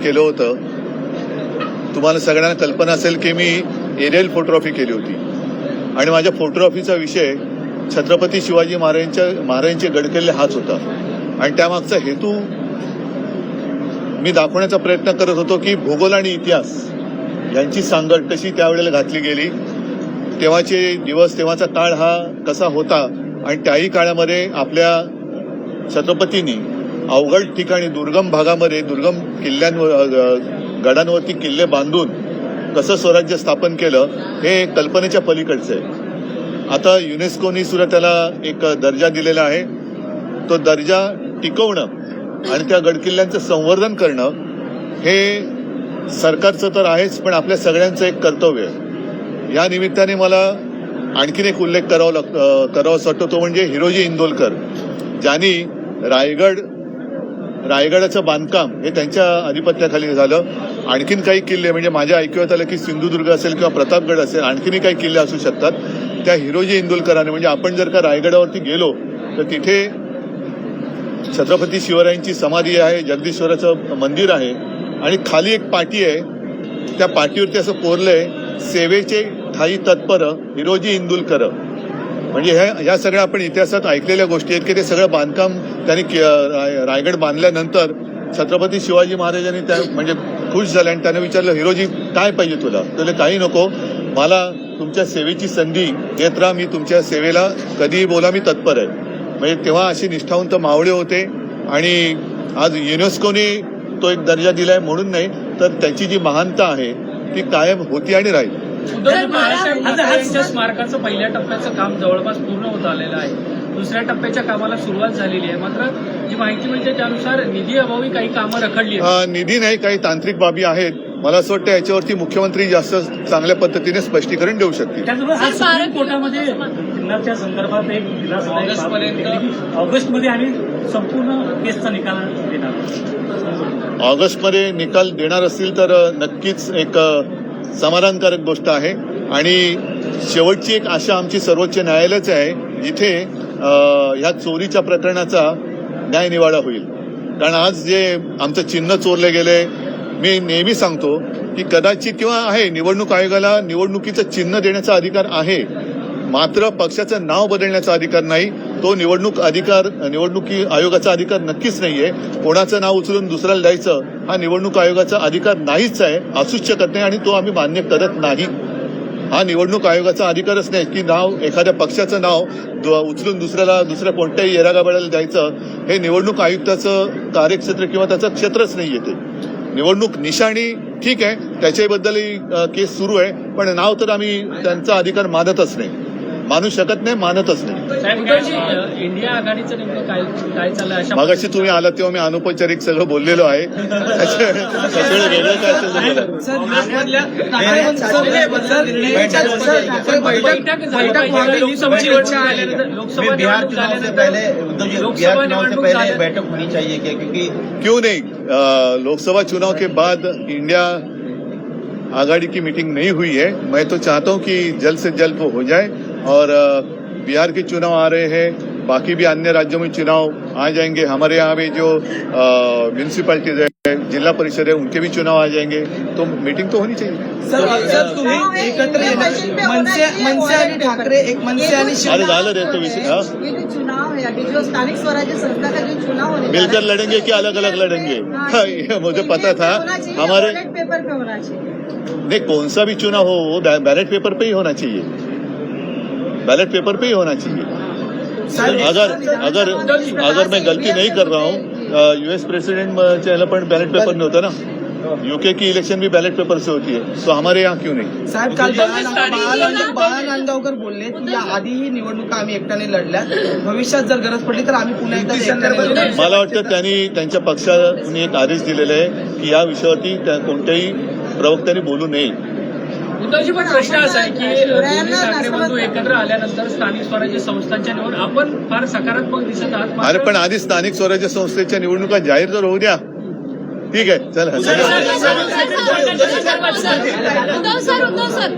केलं होतं तुम्हाला सगळ्यांना कल्पना असेल की मी एरियल फोटोग्राफी केली होती. आणि माझ्या फोटोग्राफीचा विषय छत्रपती शिवाजी महाराजांच्या महाराजांचे गडकिल्ले हाच होता. आणि त्यामागचा हेतू मी दाखवण्याचा प्रयत्न करत होतो की भूगोल आणि इतिहास यांची सांगड कशी त्यावेळेला घातली गेली तेव्हाचे दिवस तेव्हाचा काळ हा कसा होता आणि त्याही काळामध्ये आपल्या छत्रपतींनी अवघड ठिकाणी दुर्गम भागामध्ये दुर्गम किल्ल्यांवर गडांवरती किल्ले बांधून कसं स्वराज्य स्थापन केलं हे कल्पनेच्या पलीकडचं आहे. आता युनेस्कोनी सुद्धा त्याला एक दर्जा दिलेला आहे. तो दर्जा टिकवणं आणि त्या गडकिल्ल्यांचं संवर्धन करणं हे सरकारचं तर आहेच पण आपल्या सगळ्यांचं एक कर्तव्य आहे. या निमित्ताने मला आणखीन एक उल्लेख करावा लाग करावासा वाटतो तो म्हणजे हिरोजी इंदोलकर ज्यांनी रायगड रायगडाचं बांधकाम हे त्यांच्या अधिपत्याखाली झालं. आणखीन काही किल्ले म्हणजे माझ्या ऐकवत आलं की सिंधुदुर्ग असेल किंवा प्रतापगड असेल आणखीनही काही किल्ले असू शकतात. त्या हिरोजी इंदुलकरांनी म्हणजे आपण जर का रायगडावरती गेलो तर तिथे छत्रपती शिवरायांची समाधी आहे जगदीश्वराचं मंदिर आहे आणि खाली एक पाटी आहे. त्या पाटीवरती असं कोरलंय सेवेचे ठाई तत्पर हिरोजी इंदुलकर. म्हणजे ह्या ह्या सगळ्या आपण इतिहासात ऐकलेल्या गोष्टी आहेत की ते सगळं बांधकाम त्यांनी के- राय- रायगड बांधल्यानंतर छत्रपती शिवाजी महाराजांनी त्या म्हणजे खुश झाले आणि त्याने विचारलं हिरोजी काय पाहिजे तुला? तुला काही नको. मला तुमच्या सेवेची संधी देत राहा. मी तुमच्या सेवेला कधीही बोला मी तत्पर आहे. म्हणजे तेव्हा अशी निष्ठावंत मावळे होते आणि आज युनेस्कोने तो एक दर्जा दिलाय म्हणून नाही तर त्याची जी महानता आहे ती कायम होती आणि राहील. स्मारकाचं पहिल्या टप्प्याचं काम जवळपास पूर्ण होत आलेलं आहे. दुसऱ्या टप्प्याच्या कामाला सुरुवात झालेली आहे. मात्र जी माहिती मिळते त्यानुसार निधी अभावी काही कामं रखडली निधी नाही काही तांत्रिक बाबी आहेत. मला असं वाटतं याच्यावरती मुख्यमंत्री जास्त चांगल्या पद्धतीने स्पष्टीकरण देऊ शकतील. त्याचबरोबर आज सुप्रीम कोर्टामध्ये किन्नरच्या संदर्भात एक दिलासा. ऑगस्टमध्ये आम्ही संपूर्ण केसचा निकाल देणार ऑगस्टमध्ये निकाल देणार असतील तर नक्कीच एक समाधानकारक गोष्ट आहे. आणि शेवटची एक आशा आमची सर्वोच्च न्यायालयच आहे जिथे ह्या चोरीच्या प्रकरणाचा न्यायनिवाडा होईल. कारण आज जे आमचं चिन्ह चोरले गेले मी नेहमी सांगतो की कदाचित किंवा आहे निवडणूक आयोगाला निवडणुकीचं चिन्ह देण्याचा अधिकार आहे मात्र पक्षाचं नाव बदलण्याचा अधिकार नाही. तो निवडणूक अधिकार निवडणुकी आयोगाचा अधिकार नक्कीच नाहीये. कोणाचं नाव उचलून दुसऱ्याला द्यायचं हा निवडणूक आयोगाचा अधिकार नाहीच आहे असूच शकत नाही आणि तो आम्ही मान्य करत नाही. हा निवडणूक आयोगाचा अधिकारच नाही की नाव एखाद्या पक्षाचं नाव उचलून दुसऱ्याला दुसऱ्या कोणत्याही येरागाबाळाला द्यायचं. हे निवडणूक आयुक्ताचं कार्यक्षेत्र किंवा त्याचं क्षेत्रच नाही येते निवडणूक निशाणी ठीक आहे त्याच्याबद्दलही केस सुरू आहे पण नाव तर आम्ही त्यांचा अधिकार मानतच नाही. मानू शकत नाही मानतच नाही. इंडिया आघाडीचं नेमकं काय मागाशी तुम्ही आलात तेव्हा मी अनौपचारिक सगळं बोललेलो आहे. लोकसभा बैठक होनी चाहिए क्या क्योंकि क्यों नहीं? लोकसभा चुनाव के बाद इंडिया आघाड़ी की मीटिंग नहीं हुई है। मैं तो चाहता हूं कि जल्द से जल्द वो हो जाए। और बिहार के चुनाव आ रहे हैं बाकी भी अन्य राज्यों में चुनाव आ जाएँगे। हमारे यहाँ भी जो म्यूनिसिपैलिटीज है जिला परिषद है उनके भी चुनाव आ जाएँगे। तो मीटिंग तो होनी चाहिए। सर सर तुम्ही एकत्र आणि ठाकरे एक मनसे आणि अरे शिवसेना झालं रे तो विषय हाँ? ये जो चुनाव है अभी जो स्थानिक स्वराज्य संस्था का जो चुनाव होने मिलकर है, लड़ेंगे कि अलग अलग लड़ेंगे? हाँ, हाँ, ये मुझे पता था। होना चाहिए, हमारे बैलेट पेपर पे होना चाहिए। नहीं कौन सा भी चुनाव हो वो बैलेट पेपर पे ही होना चाहिए। बैलेट पेपर पे ही होना चाहिए। अगर अगर अगर मैं गलती नहीं कर रहा हूँ यूएस प्रेसिडेंट चैनल पर बैलेट पेपर नहीं होता ना। यूके की इलेक्शन भी बैलेट पेपर से होती है तो हमारे यहाँ क्यों नहीं? साहेब काल बाळा नांदगावकर बोलले की या आधीही निवडणुका आम्ही एकट्याने लढल्या भविष्यात जर गरज पडली तर आम्ही पुन्हा एकदा. मला वाटतं त्यांनी त्यांच्या पक्षाने एक आदेश दिलेला आहे की या विषयावरती त्या कोणत्याही प्रवक्त्यांनी बोलू नये. उद्धवजी पण प्रश्न असा आहे की दोन्ही ठाकरे बंधू एकत्र आल्यानंतर स्थानिक स्वराज्य संस्थांच्या निवड आपण फार सकारात्मक दिसत आहात. अरे पण आधी स्थानिक स्वराज्य संस्थेच्या निवडणुका जाहीर तर होऊ द्या. ठीक आहे चला. Uddhav sir Uddhav sir.